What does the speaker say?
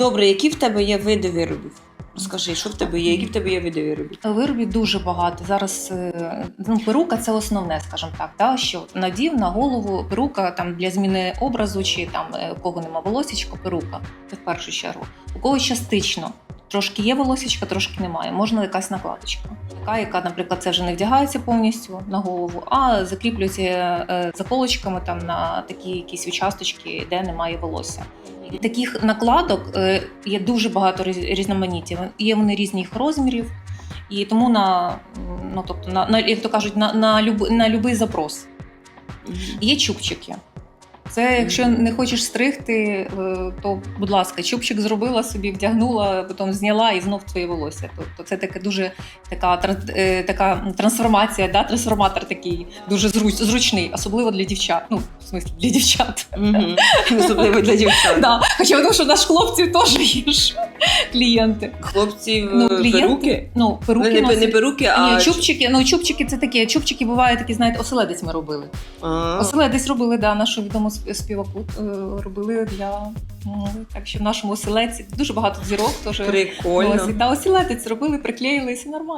Добре, які в тебе є види виробів? Розкажи, що в тебе є, які в тебе є види виробів? Виробів дуже багато. Зараз е, ну, перука це основне, скажімо так. Да? Що надів на голову перука там для зміни образу, чи там е, у кого нема волосічка, перука. Це в першу чергу. У когось частично. Трошки є волосічка, трошки немає. Можна якась накладочка. Така, яка, наприклад, це вже не вдягається повністю на голову, а закріплюється е, заколочками там на такі якісь участочки, де немає волосся. Таких накладок е, є дуже багато різ- різноманіття. Є вони різних розмірів, і тому на ну тобто на, на як то кажуть, на, на, люб, на любий запрос. Є чубчики. Це якщо не хочеш стригти, е, то будь ласка, чубчик зробила собі, вдягнула, потім зняла і знов твоє волосся. Тобто це таке дуже така, е, така трансформація, да? трансформатор такий дуже зручний, особливо для дівчат. Ну, смислі, для дівчат. Особливо для дівчат. Да. Хоча тому, що наш хлопців теж є ж клієнти. Хлопці Ну, ну, клієнти, перуки. Ну, Ну, перуки не, не перуки, а Ні, чубчики, ну чубчики це таке. Чубчики бувають такі, знаєте, оселедець ми робили. Оселедець робили, да, нашого відому співаку е, робили для ну, так що в нашому оселедці дуже багато зірок теж. Прикольно. Да, оселедець робили, приклеїли, і все нормально.